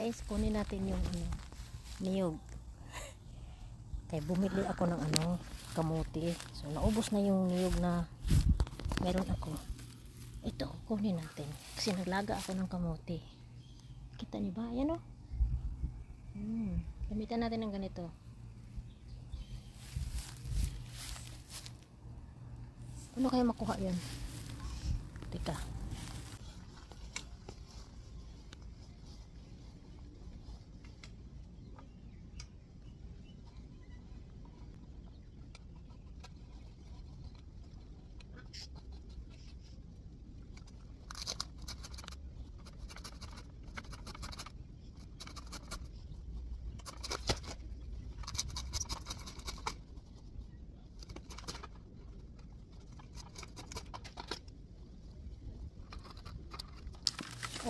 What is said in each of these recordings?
Guys, kunin natin yung ano, niyog. Kaya bumili ako ng ano, kamuti. So, naubos na yung niyog na meron ako. Ito, kunin natin. Kasi naglaga ako ng kamuti. Kita niyo ba? Ayan o. Hmm. Gamitan natin ng ganito. Ano kaya makuha yan? Teka.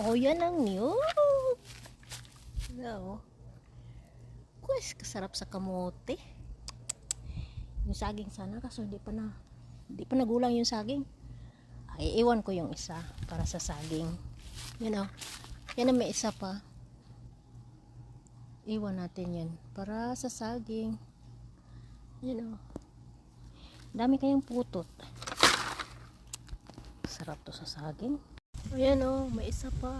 Oh, yan ang niyog. So, Kuwes, kasarap sa kamote. Yung saging sana kaso hindi pa na hindi pa nagulang yung saging. Ay, iwan ko yung isa para sa saging. You know, yan na may isa pa. Iwan natin yan para sa saging. You know, dami kayong putot. Sarap to sa saging. Ayan oh, may isa pa.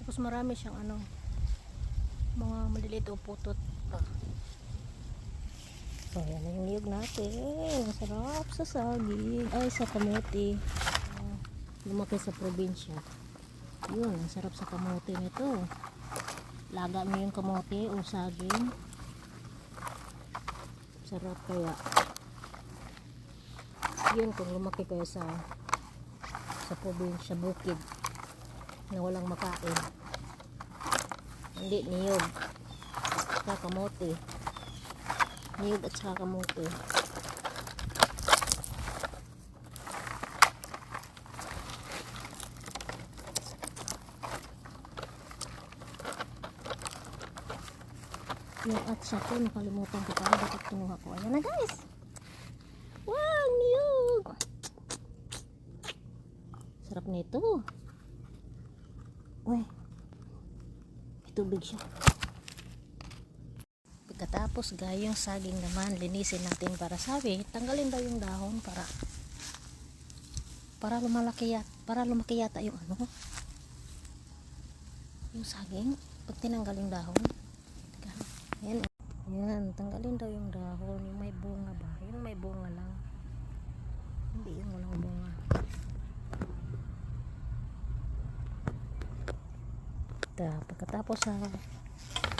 Tapos marami siyang ano, mga maliliit o putot pa. So, yan na yung niyog natin. Masarap sa saging. Ay, sa kamote. Lumaki sa probinsya. Yun, ang sarap sa kamote nito. Laga mo yung kamote o saging. Sarap kaya. Yun, kung lumaki kayo sa sa probinsya bukid na walang makain. Hindi niyog. Saka kamote niyog at saka kamote. Yung at saka nakalimutan ko pa. Bakit kinuha ko. Ayan na guys wow niyog Sarap nito. Uy. May tubig siya. Pagkatapos gayong saging naman, linisin natin para sabi, tanggalin daw yung dahon para para lumalaki yat, para lumaki yata yung ano yung saging pag tinanggal yung dahon yan yan, tanggalin daw yung dahon yung may bunga ba, yung may bunga lang hindi yung walang bunga Ta, pagkatapos sa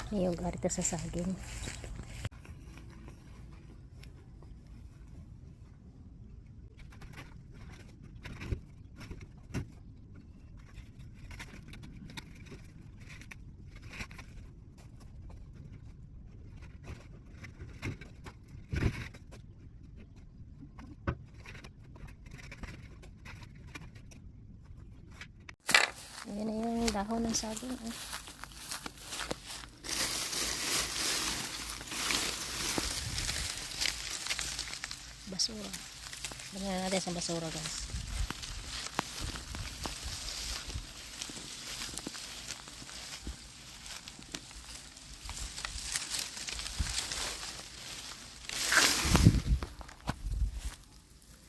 niyog arita sa saging. Ayan na yung dahon ng saging. Eh. Basura. Lagyan natin sa basura guys.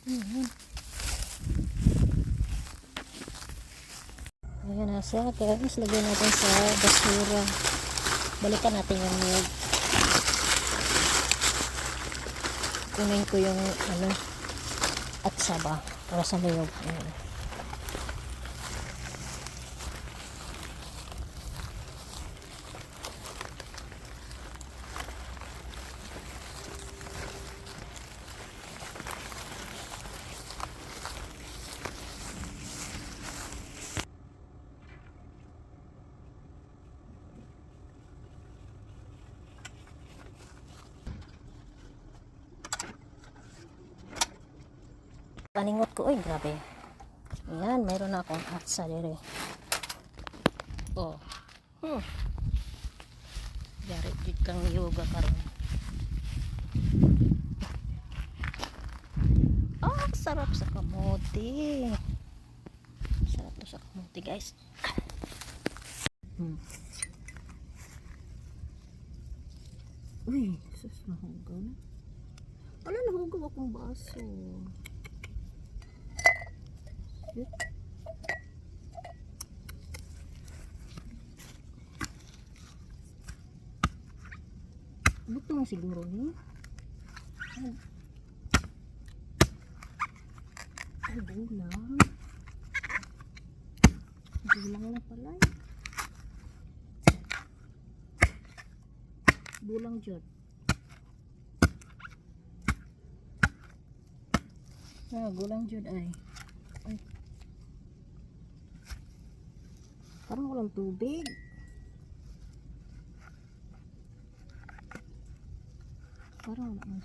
Ayan. Guys. Lagyan natin sa basura. Balikan natin yung niyog. Kunin ko yung ano at saba para sa niyog. Ayan. Paningot ko, uy, grabe. Ayan, mayroon na akong atsa dire. Oh. Hmm. Yari, jud kang yoga karon. Ah, sarap sa kamote. Sarap to sa kamote, guys. Hmm. Uy, sus, nahugaw na. Wala, nahugaw akong baso. Buto mo siguro ni. Ay, ay bulang. Bulang na pala. eh. Bulang jud. Ah, gulang ay. Ay. Parang walang tubig. Parang wala mas.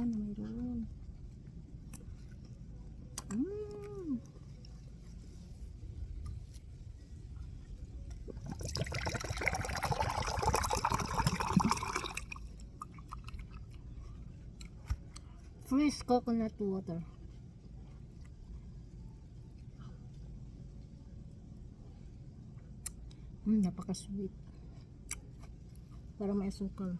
Ano mayroon? Mm. Fresh coconut water. Mm, napaka-sweet. Para may asukal.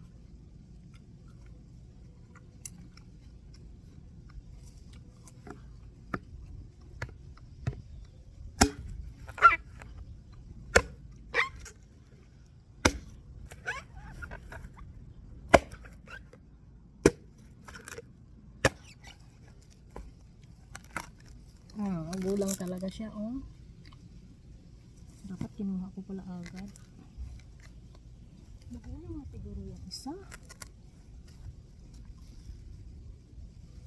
Ah, gulang talaga siya, oh. Dapat kinuha ko pala agad. Magulang na siguro yung isa.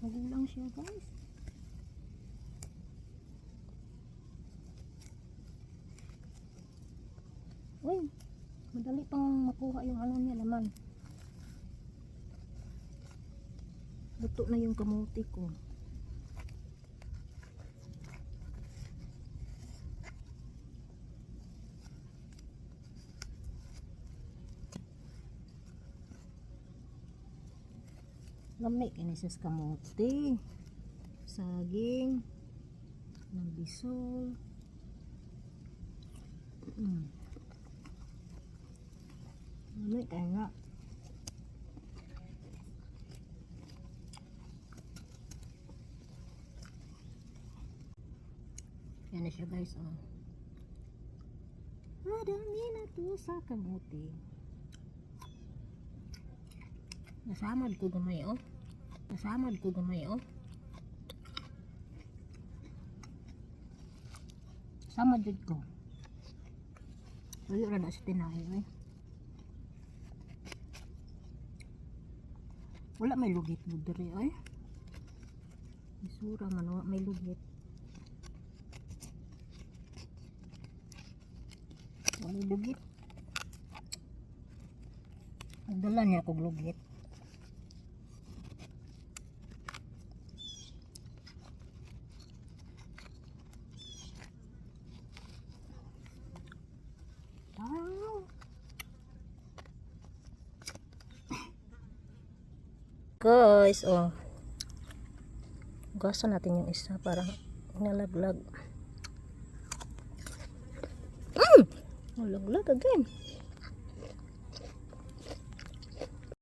Magulang siya, guys. Uy, madali pang makuha yung ano niya naman. Luto na yung kamuti ko. Lamig ini sa kamote. Saging. Ng bisol. Mm. Lamig kaya nga. Yan na siya guys. Oh. Madami na to sa kamote. Nasamad ko gamay oh. Nasamad ko gamay oh. Samad jud ko. Wala ra na sa tinahe eh. Wala may lugit mo diri ay. Isura man may lugit. Wala lugit. Nagdala niya kog lugit. Guys, oh. Gasa natin yung isa para nalaglag. Mm! Nalaglag again.